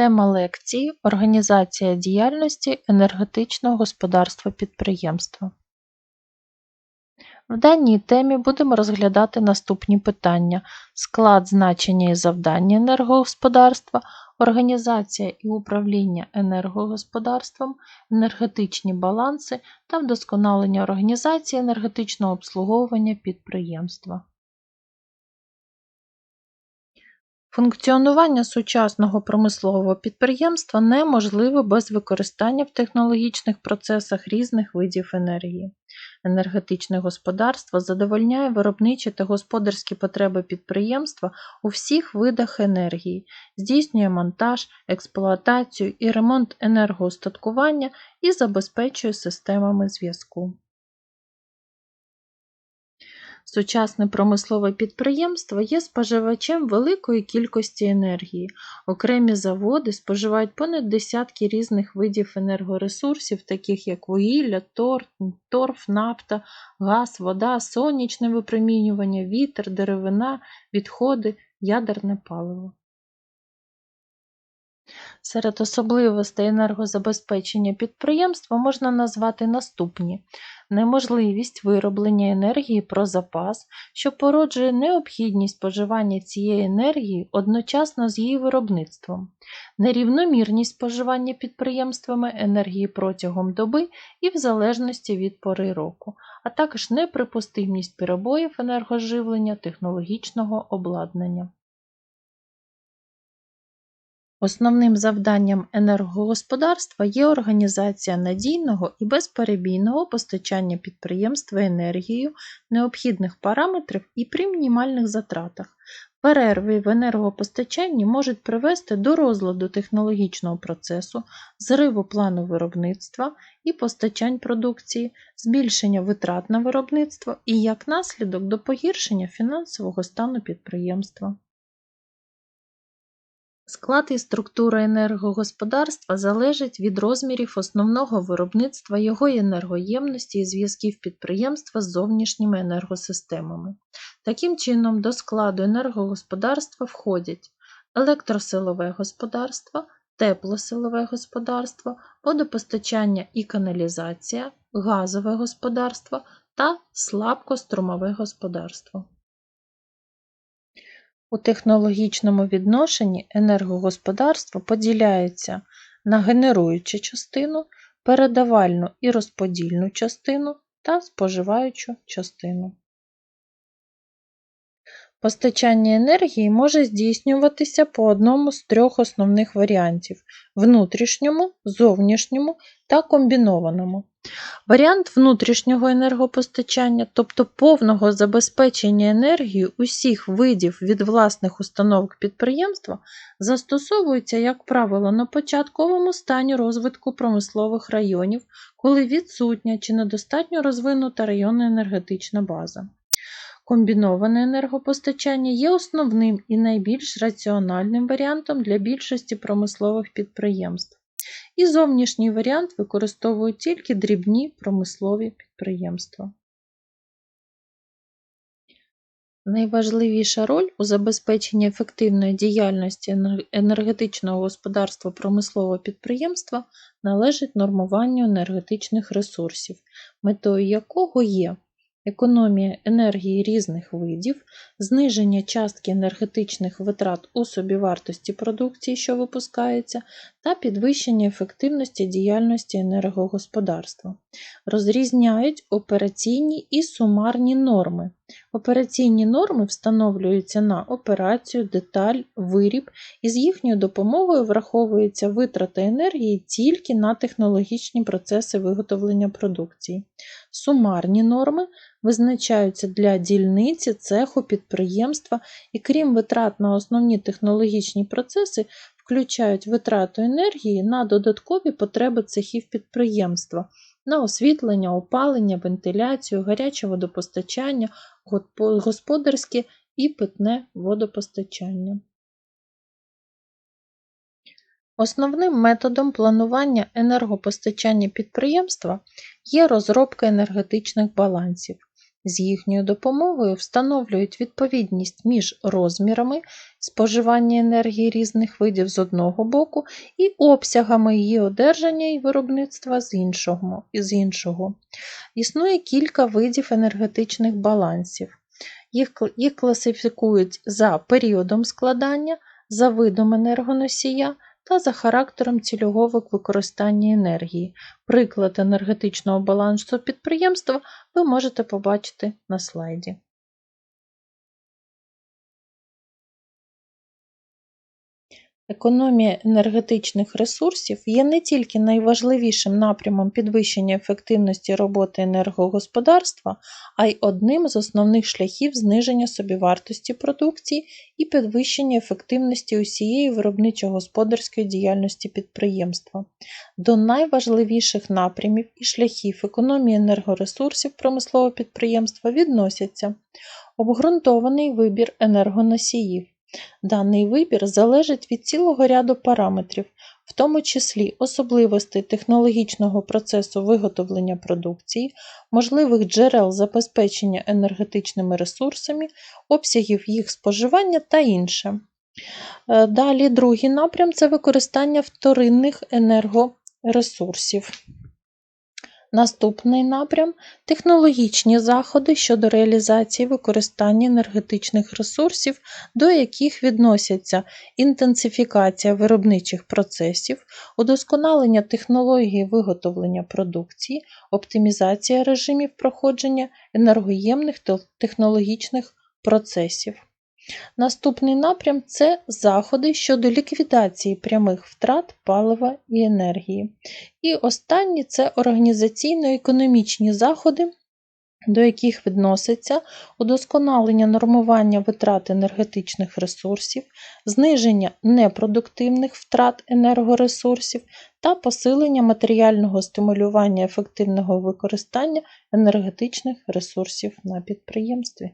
Тема лекції Організація діяльності енергетичного господарства підприємства. В даній темі будемо розглядати наступні питання: склад, значення і завдання енергогосподарства, організація і управління енергогосподарством, енергетичні баланси та вдосконалення організації енергетичного обслуговування підприємства. Функціонування сучасного промислового підприємства неможливе без використання в технологічних процесах різних видів енергії. Енергетичне господарство задовольняє виробничі та господарські потреби підприємства у всіх видах енергії, здійснює монтаж, експлуатацію і ремонт енергоустаткування і забезпечує системами зв'язку. Сучасне промислове підприємство є споживачем великої кількості енергії. Окремі заводи споживають понад десятки різних видів енергоресурсів, таких як вугілля, торф, нафта, газ, вода, сонячне випромінювання, вітер, деревина, відходи, ядерне паливо. Серед особливостей енергозабезпечення підприємства можна назвати наступні: неможливість вироблення енергії про запас, що породжує необхідність споживання цієї енергії одночасно з її виробництвом, нерівномірність споживання підприємствами енергії протягом доби і в залежності від пори року, а також неприпустимість перебоїв енергоживлення технологічного обладнання. Основним завданням енергогосподарства є організація надійного і безперебійного постачання підприємства енергією необхідних параметрів і при мінімальних затратах. Перерви в енергопостачанні можуть привести до розладу технологічного процесу, зриву плану виробництва і постачань продукції, збільшення витрат на виробництво і як наслідок до погіршення фінансового стану підприємства. Склад і структура енергогосподарства залежить від розмірів основного виробництва, його енергоємності і зв'язків підприємства з зовнішніми енергосистемами. Таким чином, до складу енергогосподарства входять електросилове господарство, теплосилове господарство, водопостачання і каналізація, газове господарство та слабкострумове господарство. У технологічному відношенні енергогосподарство поділяється на генеруючу частину, передавальну і розподільну частину та споживаючу частину. Постачання енергії може здійснюватися по одному з трьох основних варіантів внутрішньому, зовнішньому та комбінованому. Варіант внутрішнього енергопостачання, тобто повного забезпечення енергією усіх видів від власних установок підприємства, застосовується, як правило, на початковому стані розвитку промислових районів, коли відсутня чи недостатньо розвинута районна енергетична база. Комбіноване енергопостачання є основним і найбільш раціональним варіантом для більшості промислових підприємств. І зовнішній варіант використовують тільки дрібні промислові підприємства. Найважливіша роль у забезпеченні ефективної діяльності енергетичного господарства промислового підприємства належить нормуванню енергетичних ресурсів, метою якого є економія енергії різних видів, зниження частки енергетичних витрат у собівартості продукції, що випускається, та підвищення ефективності діяльності енергогосподарства. Розрізняють операційні і сумарні норми. Операційні норми встановлюються на операцію, деталь, виріб, і з їхньою допомогою враховується витрата енергії тільки на технологічні процеси виготовлення продукції. Сумарні норми визначаються для дільниці, цеху, підприємства і, крім витрат на основні технологічні процеси, включають витрату енергії на додаткові потреби цехів підприємства, на освітлення, опалення, вентиляцію, гаряче водопостачання, господарське і питне водопостачання. Основним методом планування енергопостачання підприємства є розробка енергетичних балансів. З їхньою допомогою встановлюють відповідність між розмірами споживання енергії різних видів з одного боку і обсягами її одержання і виробництва з іншого. з іншого. Існує кілька видів енергетичних балансів. Їх, їх класифікують за періодом складання, за видом енергоносія та за характером цільового використання енергії. Приклад енергетичного балансу підприємства ви можете побачити на слайді. Економія енергетичних ресурсів є не тільки найважливішим напрямом підвищення ефективності роботи енергогосподарства, а й одним з основних шляхів зниження собівартості продукції і підвищення ефективності усієї виробничо-господарської діяльності підприємства. До найважливіших напрямів і шляхів економії енергоресурсів промислового підприємства відносяться обґрунтований вибір енергоносіїв. Даний вибір залежить від цілого ряду параметрів, в тому числі особливостей технологічного процесу виготовлення продукції, можливих джерел забезпечення енергетичними ресурсами, обсягів їх споживання та інше. Е, Далі другий напрям це використання вторинних енергоресурсів. Наступний напрям технологічні заходи щодо реалізації використання енергетичних ресурсів, до яких відносяться інтенсифікація виробничих процесів, удосконалення технології виготовлення продукції, оптимізація режимів проходження енергоємних технологічних процесів. Наступний напрям це заходи щодо ліквідації прямих втрат палива і енергії. І останні це організаційно-економічні заходи, до яких відноситься удосконалення нормування витрат енергетичних ресурсів, зниження непродуктивних втрат енергоресурсів та посилення матеріального стимулювання ефективного використання енергетичних ресурсів на підприємстві.